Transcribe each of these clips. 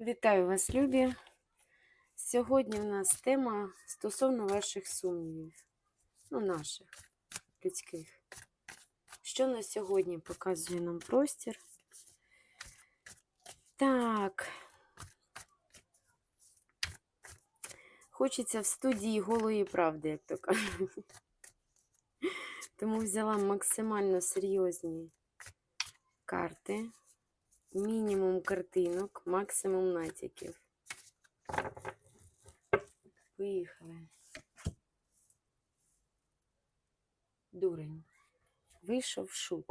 Вітаю вас, любі! Сьогодні в нас тема стосовно ваших сумнівів, ну, наших людських. Що на сьогодні показує нам простір? Так. Хочеться в студії голої правди, як то кажуть. Тому взяла максимально серйозні карти. Мінімум картинок, максимум натяків. Поїхали. Дурень. Вийшов шут.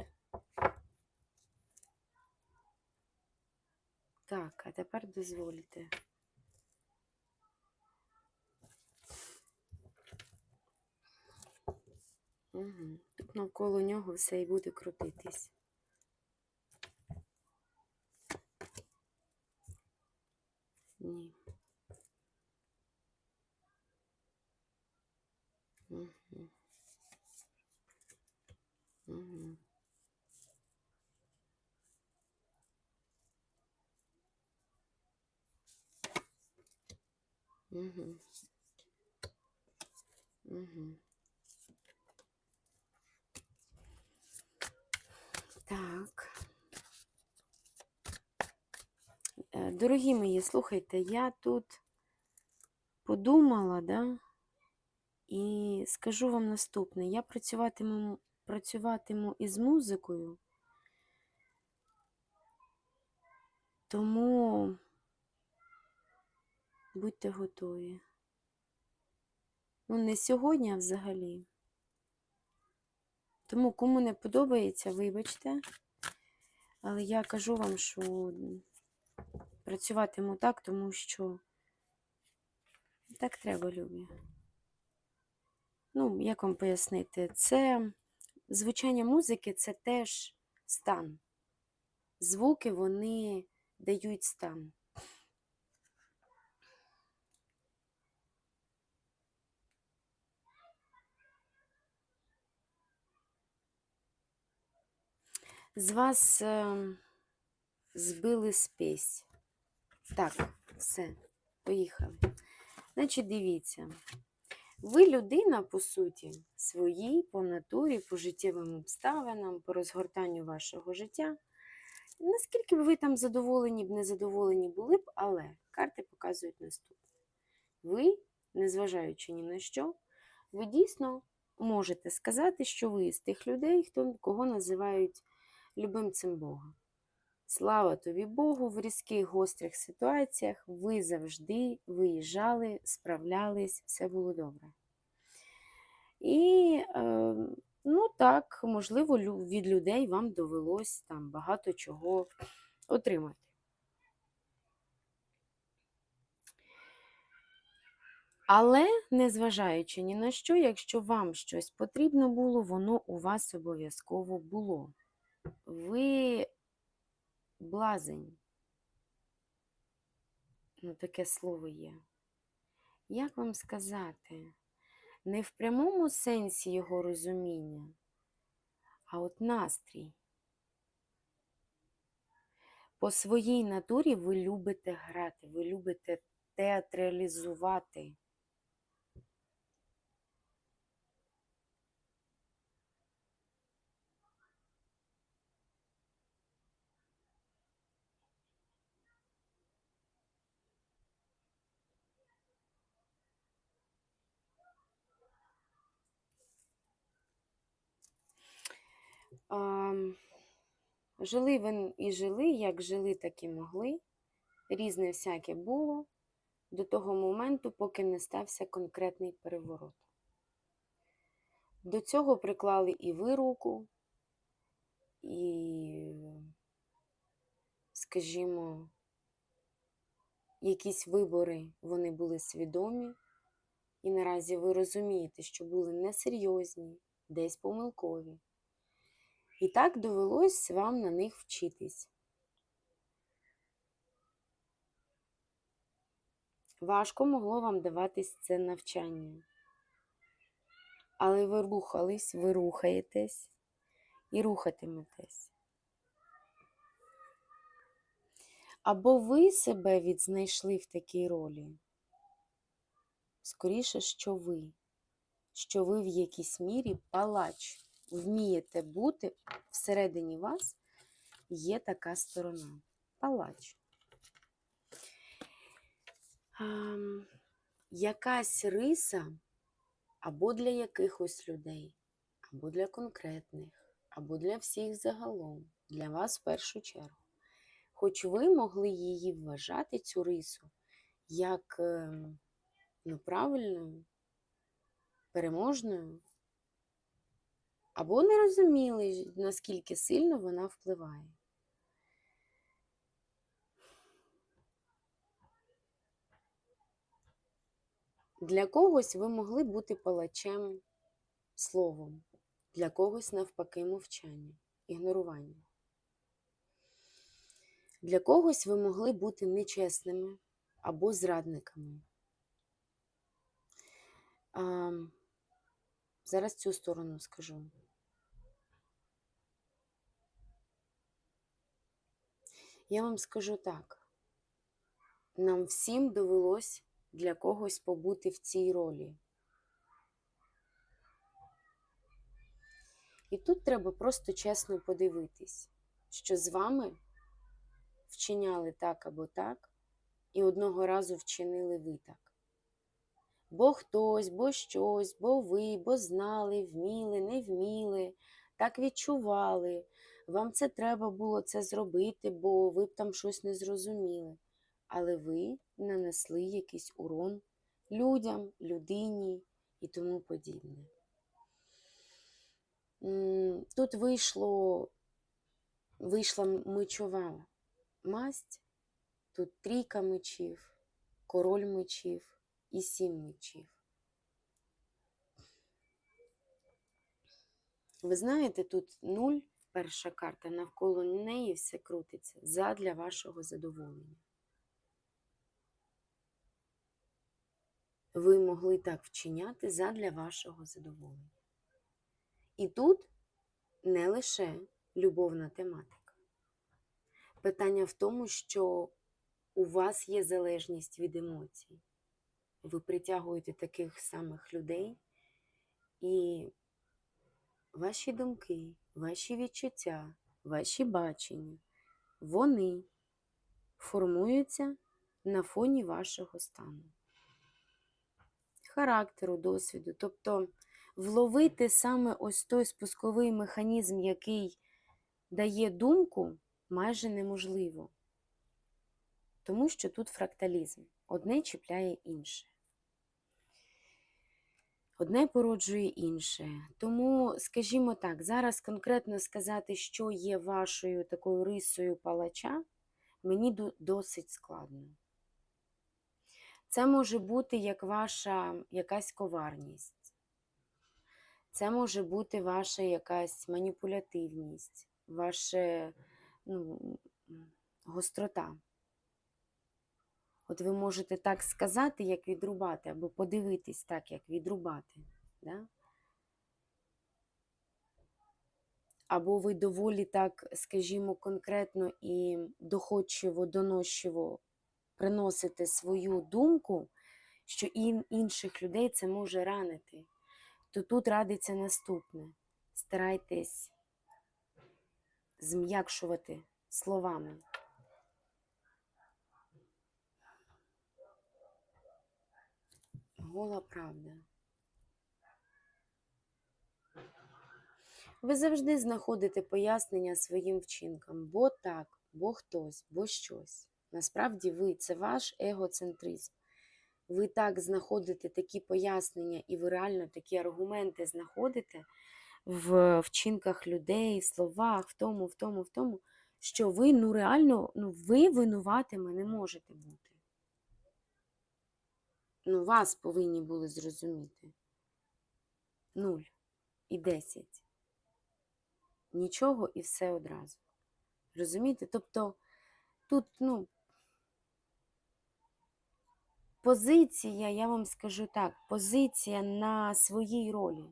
Так, а тепер дозвольте. Угу. Тут навколо нього все і буде крутитись. Ні. Угу. Угу. Угу. Угу. Так. Е, Дорогі мої, слухайте, я тут подумала, да, і скажу вам наступне. Я працюватиму, працюватиму із музикою, тому будьте готові. Ну, не сьогодні, а взагалі. Тому кому не подобається, вибачте. Але я кажу вам, що працюватиму так, тому що так треба, любі. Ну, як вам пояснити, це звучання музики це теж стан. Звуки вони дають стан. З вас е, збили спесь. Так, все, поїхали. Значить, дивіться. Ви людина, по суті, своїй, по натурі, по життєвим обставинам, по розгортанню вашого життя. Наскільки б ви там задоволені б, незадоволені були б, але карти показують наступне. Ви, незважаючи ні на що, ви дійсно можете сказати, що ви з тих людей, хто, кого називають любимцем Бога. Слава тобі Богу, в різких гострих ситуаціях ви завжди виїжджали, справлялись, все було добре. І, е, ну так, можливо, від людей вам довелось там багато чого отримати. Але, незважаючи ні на що, якщо вам щось потрібно було, воно у вас обов'язково було. Ви блазень. Ну, таке слово є. Як вам сказати? Не в прямому сенсі його розуміння, а от настрій. По своїй натурі ви любите грати, ви любите театралізувати. Жили ви і жили, як жили, так і могли. Різне всяке було до того моменту, поки не стався конкретний переворот. До цього приклали і ви руку, і, скажімо, якісь вибори вони були свідомі, і наразі ви розумієте, що були несерйозні, десь помилкові. І так довелось вам на них вчитись. Важко могло вам даватись це навчання. Але ви рухались, ви рухаєтесь і рухатиметесь. Або ви себе відзнайшли в такій ролі? Скоріше, що ви, що ви в якійсь мірі палач, вмієте бути всередині вас є така сторона. Палач. Ам, якась риса або для якихось людей, або для конкретних, або для всіх загалом, для вас в першу чергу. Хоч ви могли її вважати, цю рису, як ем, ну, правильною, переможною, або не розуміли, наскільки сильно вона впливає. Для когось ви могли бути палачем словом, для когось, навпаки, мовчання, ігнорування. Для когось ви могли бути нечесними або зрадниками. А, зараз цю сторону скажу. Я вам скажу так: нам всім довелось для когось побути в цій ролі. І тут треба просто чесно подивитись, що з вами вчиняли так або так, і одного разу вчинили ви так. Бо хтось, бо щось, бо ви, бо знали, вміли, не вміли, так відчували. Вам це треба було це зробити, бо ви б там щось не зрозуміли. Але ви нанесли якийсь урон людям, людині і тому подібне. Тут вийшло, вийшла мечова масть, тут трійка мечів, король мечів і сім мечів. Ви знаєте, тут нуль, перша карта, навколо неї все крутиться задля вашого задоволення. Ви могли так вчиняти задля вашого задоволення. І тут не лише любовна тематика. Питання в тому, що у вас є залежність від емоцій. Ви притягуєте таких самих людей, і ваші думки, ваші відчуття, ваші бачення, вони формуються на фоні вашого стану характеру, досвіду. Тобто вловити саме ось той спусковий механізм, який дає думку, майже неможливо. Тому що тут фракталізм. Одне чіпляє інше. Одне породжує інше. Тому, скажімо так, зараз конкретно сказати, що є вашою такою рисою палача, мені досить складно. Це може бути як ваша якась коварність. Це може бути ваша якась маніпулятивність, ваша ну, гострота. От ви можете так сказати, як відрубати, або подивитись так, як відрубати. Да? Або ви доволі так, скажімо, конкретно і доходчиво, доносчиво приносите свою думку, що ін- інших людей це може ранити, то тут радиться наступне: старайтесь зм'якшувати словами. Гола правда. Ви завжди знаходите пояснення своїм вчинкам, бо так, бо хтось, бо щось. Насправді ви це ваш егоцентризм. Ви так знаходите такі пояснення, і ви реально такі аргументи знаходите в вчинках людей, в словах, в тому, в тому, в тому, що ви ну реально ну, ви винуватими не можете бути. Ну, вас повинні були зрозуміти. Нуль і десять. Нічого і все одразу. Розумієте? Тобто тут, ну, позиція, я вам скажу так, позиція на своїй ролі.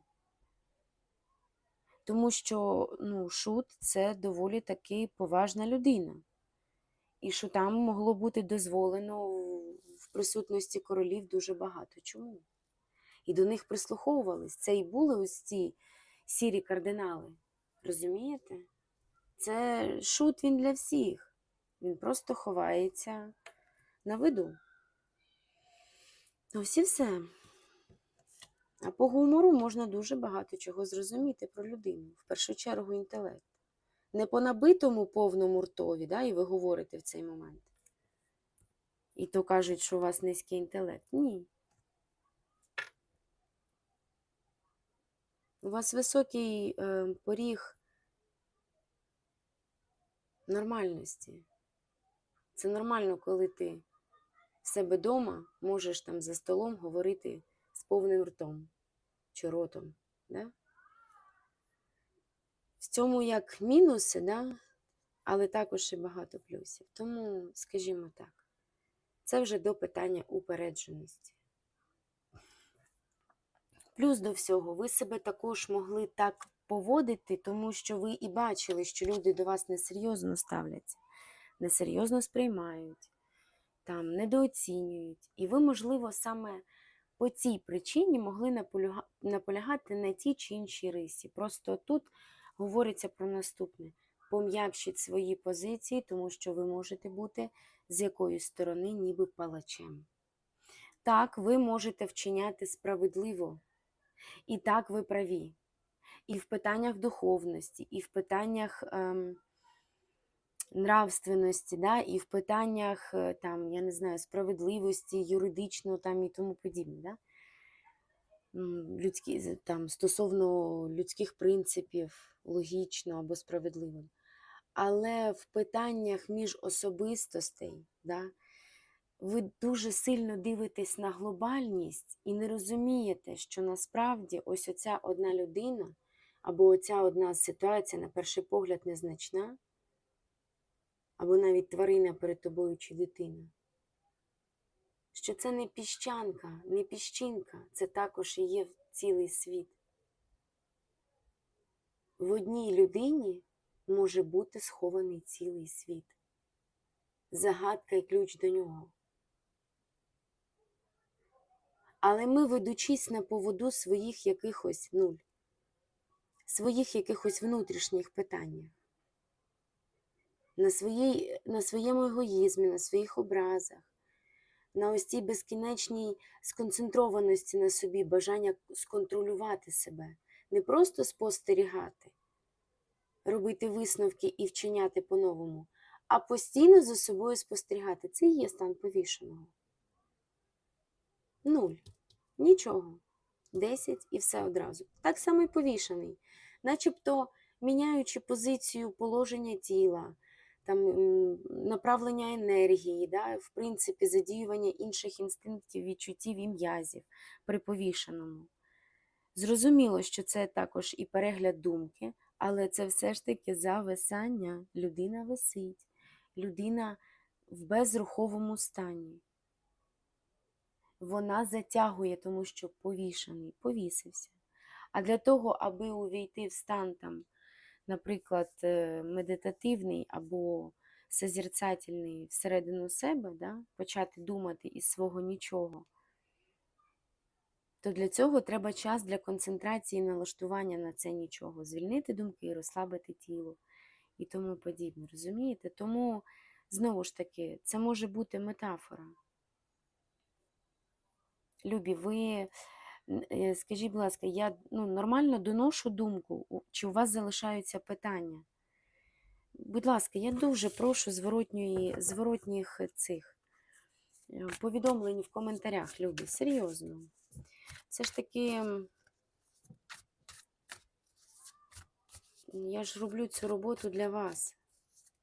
Тому що ну, шут це доволі таки поважна людина. і що там могло бути дозволено присутності королів дуже багато. Чому? І до них прислуховувались. Це і були ось ці сірі кардинали. Розумієте? Це шут він для всіх. Він просто ховається на виду. Ось і все. А по гумору можна дуже багато чого зрозуміти про людину. В першу чергу інтелект. Не по набитому повному ртові, да, і ви говорите в цей момент. І то кажуть, що у вас низький інтелект. Ні. У вас високий е, поріг нормальності. Це нормально, коли ти в себе вдома можеш там за столом говорити з повним ртом чи ротом. Да? В цьому як мінуси, да? але також і багато плюсів. Тому, скажімо так, це вже до питання упередженості. Плюс до всього, ви себе також могли так поводити, тому що ви і бачили, що люди до вас несерйозно ставляться, несерйозно сприймають, там, недооцінюють. І ви, можливо, саме по цій причині могли наполягати на тій чи іншій рисі. Просто тут говориться про наступне: пом'якшіть свої позиції, тому що ви можете бути з якоїсь сторони, ніби палачем. Так, ви можете вчиняти справедливо. І так ви праві. І в питаннях духовності, і в питаннях ем, нравственності, да, і в питаннях е, там, я не знаю, справедливості, юридично там, і тому подібне. Да? Людські, там, стосовно людських принципів, логічно або справедливо. Але в питаннях міжособистостей, да, ви дуже сильно дивитесь на глобальність і не розумієте, що насправді ось оця одна людина або оця одна ситуація, на перший погляд, незначна, або навіть тварина перед тобою чи дитина. Що це не піщанка, не піщинка, це також і є цілий світ. В одній людині може бути схований цілий світ. Загадка і ключ до нього. Але ми, ведучись на поводу своїх якихось нуль, своїх якихось внутрішніх питаннях, на, на своєму егоїзмі, на своїх образах, на ось цій безкінечній сконцентрованості на собі, бажання сконтролювати себе, не просто спостерігати, робити висновки і вчиняти по-новому, а постійно за собою спостерігати. Це і є стан повішеного. Нуль. Нічого. Десять і все одразу. Так само і повішений. Начебто міняючи позицію положення тіла, там, направлення енергії, да, в принципі, задіювання інших інстинктів, відчуттів і м'язів при повішеному. Зрозуміло, що це також і перегляд думки, але це все ж таки зависання. Людина висить, людина в безруховому стані. Вона затягує, тому що повішений, повісився. А для того, аби увійти в стан, там, наприклад, е, медитативний або созерцательний всередину себе, да, почати думати із свого нічого, то для цього треба час для концентрації і налаштування на це нічого, звільнити думки, розслабити тіло і тому подібне. Розумієте? Тому, знову ж таки, це може бути метафора. Любі, ви е, скажіть, будь ласка, я ну, нормально доношу думку, чи у вас залишаються питання? Будь ласка, я дуже прошу зворотньої, зворотніх цих е, повідомлень в коментарях, Любі, серйозно. Це ж таки, я ж роблю цю роботу для вас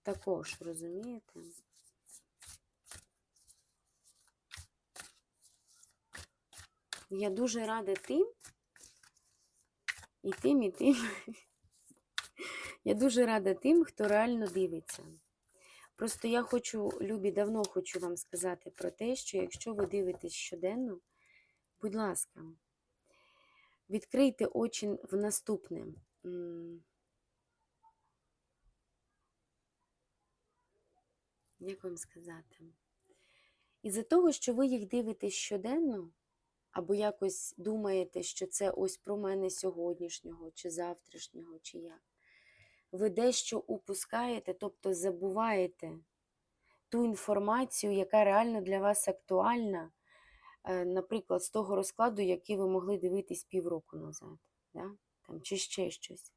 також, розумієте? Я дуже рада тим, і тим, і тим. Я дуже рада тим, хто реально дивиться. Просто я хочу, Любі, давно хочу вам сказати про те, що якщо ви дивитесь щоденно, будь ласка, відкрийте очі в наступне. Як вам сказати? Із-за того, що ви їх дивитесь щоденно, або якось думаєте, що це ось про мене сьогоднішнього, чи завтрашнього, чи як, ви дещо упускаєте, тобто забуваєте ту інформацію, яка реально для вас актуальна, наприклад, з того розкладу, який ви могли дивитись півроку назад, да? Там, чи ще щось.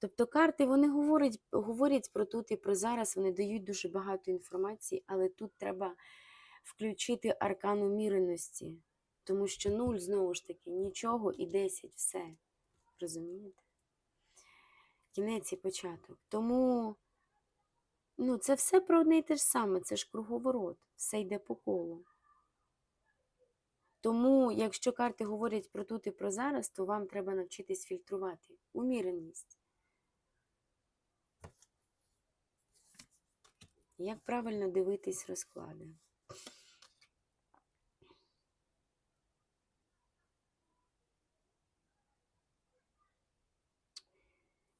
Тобто карти вони говорять, говорять про тут і про зараз, вони дають дуже багато інформації, але тут треба включити аркан уміреності, тому що нуль, знову ж таки, нічого і 10 все. Розумієте? Кінець і початок. Тому ну, це все про одне і те ж саме, це ж круговорот, все йде по колу. Тому, якщо карти говорять про тут і про зараз, то вам треба навчитись фільтрувати уміреність. Як правильно дивитись розклади?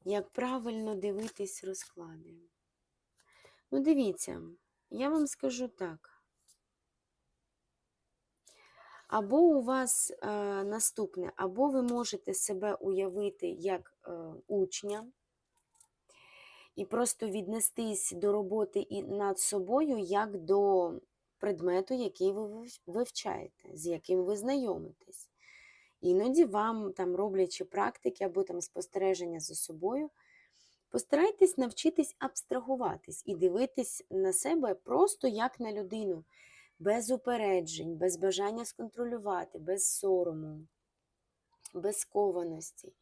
Як правильно дивитись розклади? Ну, дивіться, я вам скажу так. Або у вас е, наступне, або ви можете себе уявити як е, учня і просто віднестись до роботи і над собою як до предмету, який ви вивчаєте, з яким ви знайомитесь. Іноді вам, там, роблячи практики або там спостереження за собою, постарайтесь навчитись абстрагуватись і дивитись на себе просто як на людину, без упереджень, без бажання сконтролювати, без сорому, без скованості.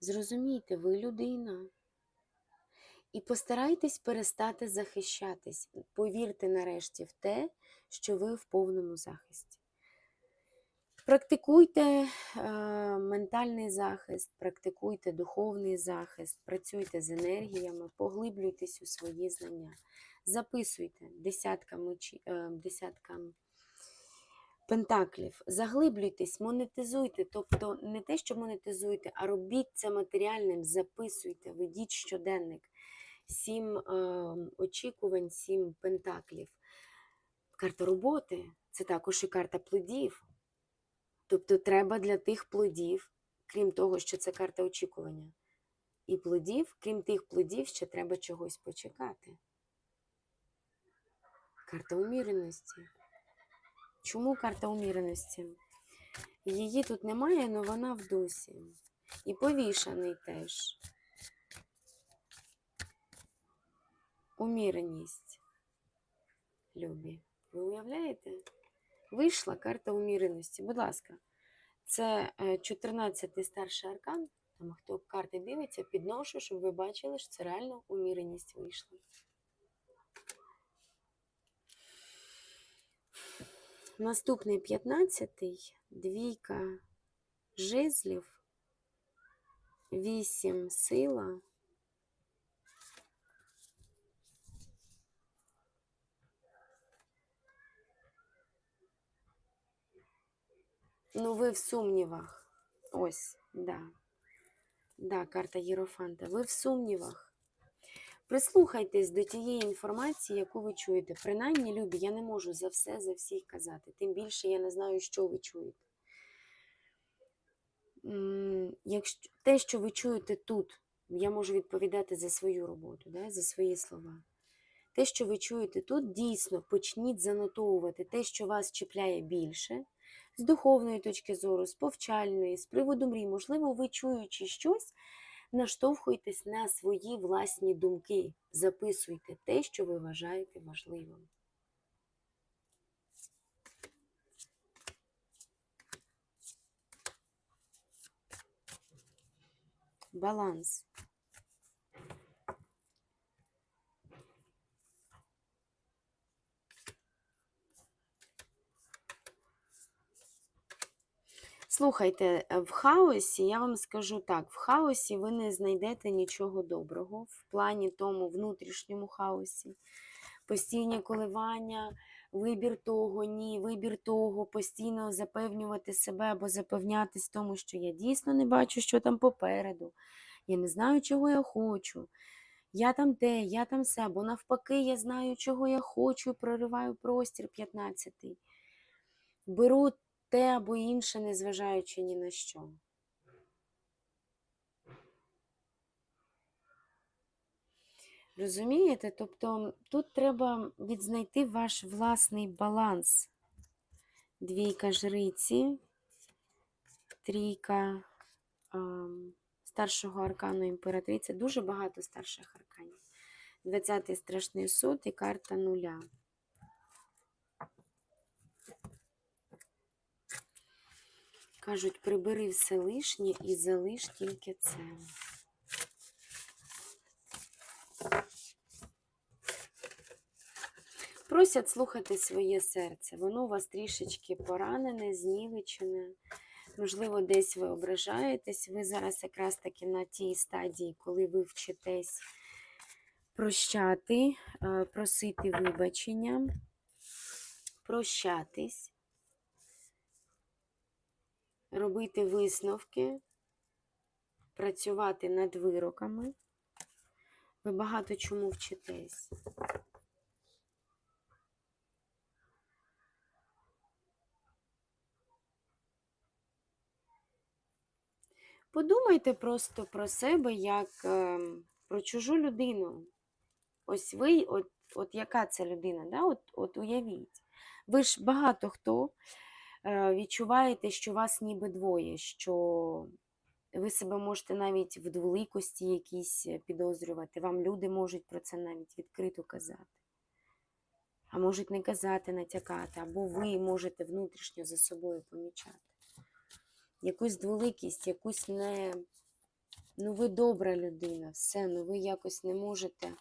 Зрозумійте, ви людина. І постарайтесь перестати захищатись. Повірте нарешті в те, що ви в повному захисті. Практикуйте е, ментальний захист, практикуйте духовний захист, працюйте з енергіями, поглиблюйтесь у свої знання. Записуйте десятка, мечі, е, десятка пентаклів, заглиблюйтесь, монетизуйте, тобто не те, що монетизуйте, а робіть це матеріальним, записуйте, ведіть щоденник. Сім е, очікувань, сім пентаклів. Карта роботи це також і карта плодів. Тобто треба для тих плодів, крім того, що це карта очікування, і плодів, крім тих плодів, ще треба чогось почекати. Карта уміреності. Чому карта уміреності? Її тут немає, але вона в дусі. І повішаний теж. Уміреність. Любі. Ви уявляєте? Вийшла карта уміреності. Будь ласка, це 14-й старший аркан. Там хто карти дивиться, підношу, щоб ви бачили, що це реально уміреність вийшла. Наступний 15-й, двійка жезлів, 8 сила. Ну, ви в сумнівах. Ось, да. Да, карта Єрофанта. Ви в сумнівах. Прислухайтесь до тієї інформації, яку ви чуєте. Принаймні, любі, я не можу за все, за всіх казати. Тим більше я не знаю, що ви чуєте. Якщо те, що ви чуєте тут, я можу відповідати за свою роботу, да, за свої слова. Те, що ви чуєте тут, дійсно почніть занотовувати те, що вас чіпляє більше, з духовної точки зору, з повчальної, з приводу мрій. Можливо, ви чуючи щось, наштовхуйтесь на свої власні думки. Записуйте те, що ви вважаєте важливим. Баланс. Слухайте, е, в хаосі, я вам скажу так, в хаосі ви не знайдете нічого доброго в плані тому внутрішньому хаосі. Постійні коливання, вибір того, ні, вибір того, постійно запевнювати себе або запевнятись в тому, що я дійсно не бачу, що там попереду. Я не знаю, чого я хочу. я там те, я там все, або навпаки, я знаю, чого я хочу, і прориваю простір 15. Беру те або інше, незважаючи ні на що. Розумієте? Тобто тут треба відзнайти ваш власний баланс. Двійка жриці, трійка ам, старшого аркану імператриця. Дуже багато старших арканів. 20-й страшний суд і карта нуля. Кажуть, прибери все лишнє і залиш тільки це. Просять слухати своє серце. Воно у вас трішечки поранене, знівечене. Можливо, десь ви ображаєтесь. Ви зараз якраз таки на тій стадії, коли ви вчитесь прощати, е, просити вибачення, прощатись, робити висновки, працювати над вироками. Ви багато чому вчитесь. Подумайте просто про себе як е, про чужу людину. Ось ви, от, от яка це людина, да? от, от уявіть. Ви ж багато хто відчуваєте, що вас ніби двоє, що ви себе можете навіть в дволикості якісь е, підозрювати. Вам люди можуть про це навіть відкрито казати. А можуть не казати, натякати, або ви можете внутрішньо за собою помічати якусь дволикість, якусь не. Ну, ви добра людина, все, ну ви якось не можете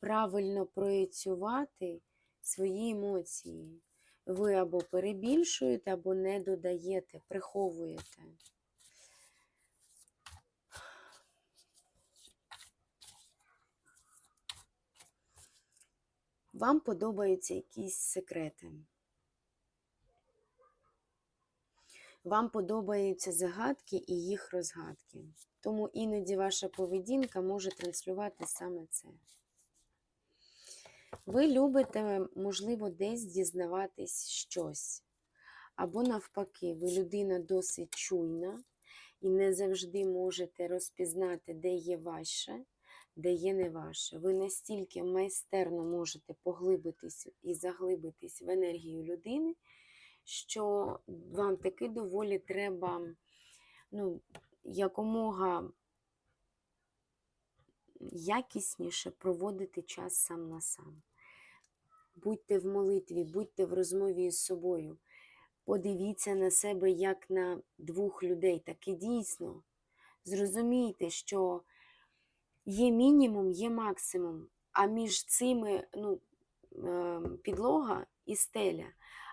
правильно проєцювати свої емоції. Ви або перебільшуєте, або не додаєте, приховуєте. Вам подобаються якісь секрети. Вам подобаються загадки і їх розгадки. Тому іноді ваша поведінка може транслювати саме це. Ви любите, можливо, десь дізнаватись щось. Або, навпаки, ви людина досить чуйна і не завжди можете розпізнати, де є ваше, де є не ваше. Ви настільки майстерно можете поглибитись і заглибитись в енергію людини що вам таки доволі треба ну, якомога якісніше проводити час сам на сам. Будьте в молитві, будьте в розмові з собою. Подивіться на себе як на двох людей. Так і дійсно. Зрозумійте, що є мінімум, є максимум, а між цими ну, ем, підлога і стеля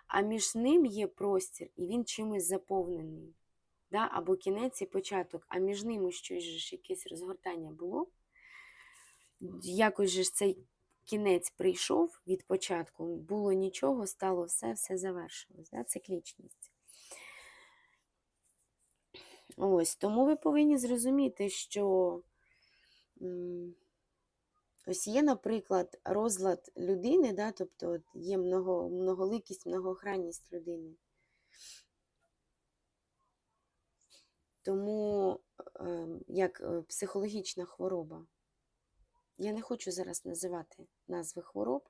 а між ним є простір, і він чимось заповнений. Да? Або кінець і початок, а між ними щось ж якесь розгортання було. Якось же ж цей кінець прийшов від початку, було нічого, стало все, все завершилось. Да? Циклічність. Ось, тому ви повинні зрозуміти, що. Ось є, наприклад, розлад людини, да, тобто є много, многоликість, многогранність людини. Тому е, як е, психологічна хвороба. Я не хочу зараз називати назви хвороб.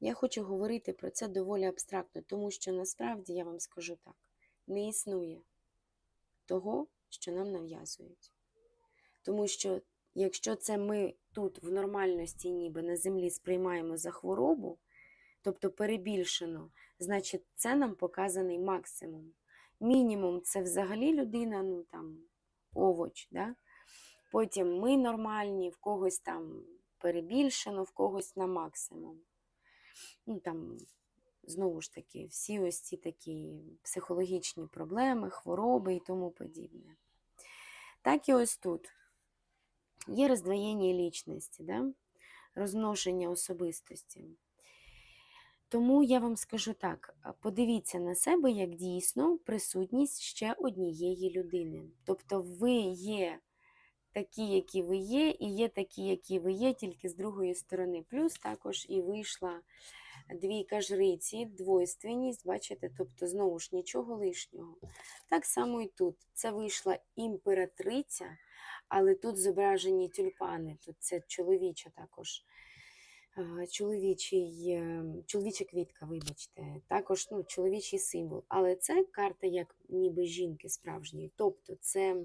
Я хочу говорити про це доволі абстрактно, тому що насправді, я вам скажу так, не існує того, що нам нав'язують. Тому що Якщо це ми тут в нормальності, ніби на землі сприймаємо за хворобу, тобто перебільшено, значить це нам показаний максимум. Мінімум це взагалі людина, ну там, овоч. Да? Потім ми нормальні, в когось там перебільшено, в когось на максимум. Ну, там, Знову ж таки, всі ось ці такі психологічні проблеми, хвороби і тому подібне. Так і ось тут. Є роздвоєння лічності, да? розмноження особистості. Тому я вам скажу так: подивіться на себе як дійсно присутність ще однієї людини. Тобто ви є такі, які ви є, і є такі, які ви є, тільки з другої сторони. Плюс також і вийшла двійка жриці, двойственність, бачите, тобто знову ж нічого лишнього. Так само і тут. Це вийшла імператриця, але тут зображені тюльпани. Тут це чоловіча також. Чоловічий, е, чоловіча квітка, вибачте, також ну, чоловічий символ. Але це карта як ніби жінки справжньої. Тобто це,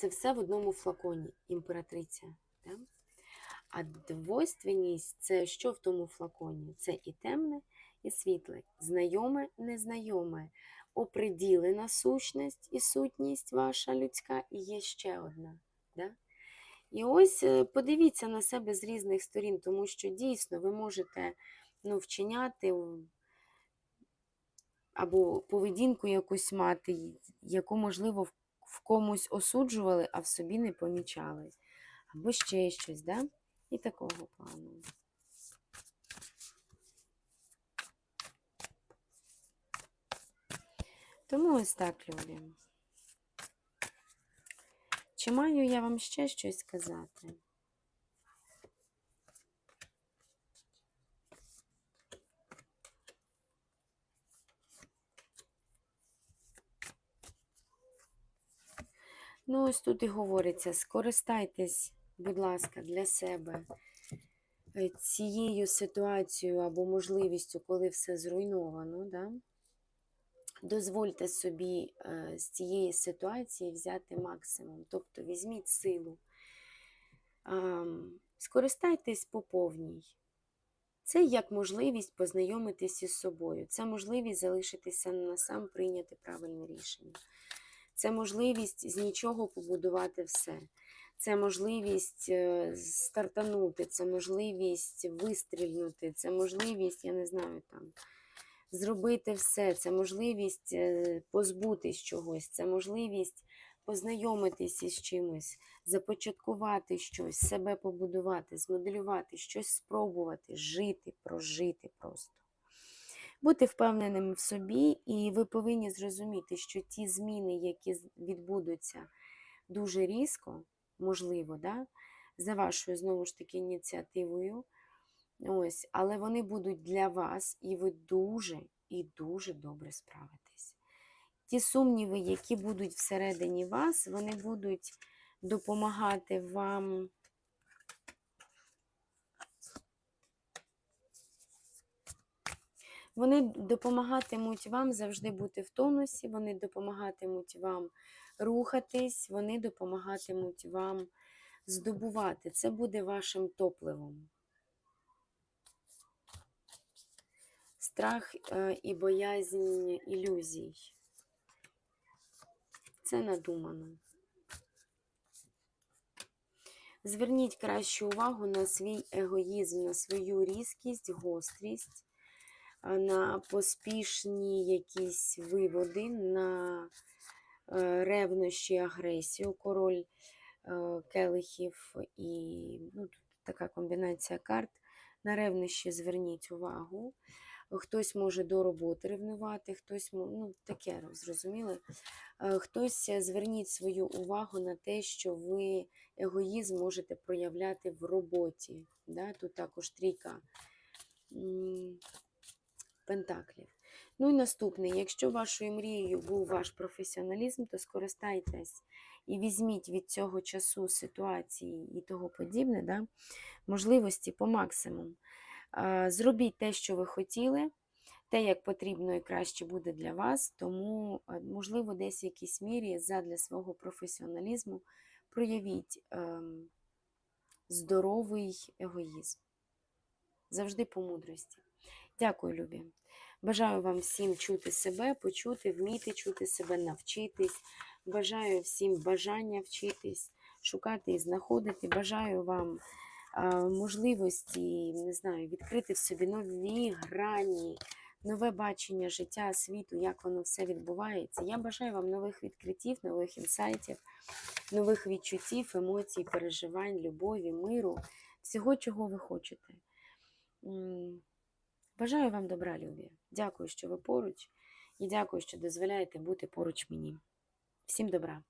це все в одному флаконі, імператриця. Да? А двойственність це що в тому флаконі? Це і темне, і світле, знайоме, незнайоме, оприділена сущність і сутність ваша людська, і є ще одна. Да? І ось е, подивіться на себе з різних сторін, тому що дійсно ви можете ну, вчиняти або поведінку якусь мати, яку, можливо, комусь осуджували, а в собі не помічали. Або ще щось, да? І такого плану. Тому ось так, люди. Чи маю я вам ще щось сказати? Ну, ось тут і говориться: скористайтесь, будь ласка, для себе е, цією ситуацією або можливістю, коли все зруйновано. Да? Дозвольте собі е, з цієї ситуації взяти максимум, тобто візьміть силу, скористайтесь по повній. Це як можливість познайомитись із собою, це можливість залишитися на сам прийняти правильне рішення. Це можливість з нічого побудувати все. Це можливість е, стартанути, це можливість вистрільнути, це можливість, я не знаю, там, зробити все, це можливість е, позбутись чогось, це можливість познайомитись із чимось, започаткувати щось, себе побудувати, змоделювати, щось спробувати, жити, прожити просто. Бути впевненим в собі, і ви повинні зрозуміти, що ті зміни, які відбудуться дуже різко, можливо, да? за вашою знову ж таки ініціативою, ось, але вони будуть для вас, і ви дуже і дуже добре справитесь. Ті сумніви, які будуть всередині вас, вони будуть допомагати вам. Вони допомагатимуть вам завжди бути в тонусі, вони допомагатимуть вам рухатись, вони допомагатимуть вам здобувати. Це буде вашим топливом. Страх е, і боязнь ілюзій. Це надумано. Зверніть кращу увагу на свій егоїзм, на свою різкість, гострість, на поспішні якісь виводи, на е, ревнощі, агресію, король е, келихів і ну, тут така комбінація карт. На ревнощі зверніть увагу. Хтось може до роботи ревнувати, хтось ну, таке зрозуміло. Е, Хтось е, зверніть свою увагу на те, що ви егоїзм можете проявляти в роботі. Да? Тут також трійка пентаклів. Ну і наступне, якщо вашою мрією був ваш професіоналізм, то скористайтесь і візьміть від цього часу ситуації і того подібне, да? можливості по максимуму. Зробіть те, що ви хотіли, те, як потрібно і краще буде для вас, тому, можливо, десь в якійсь мірі задля свого професіоналізму проявіть ем, здоровий егоїзм. Завжди по мудрості. Дякую, Любі. Бажаю вам всім чути себе, почути, вміти чути себе, навчитись. Бажаю всім бажання вчитись, шукати і знаходити. Бажаю вам можливості, не знаю, відкрити в собі нові грані, нове бачення життя, світу, як воно все відбувається. Я бажаю вам нових відкриттів, нових інсайтів, нових відчуттів, емоцій, переживань, любові, миру, всього, чого ви хочете. Бажаю вам добра, любі. Дякую, що ви поруч, і дякую, що дозволяєте бути поруч мені. Всім добра!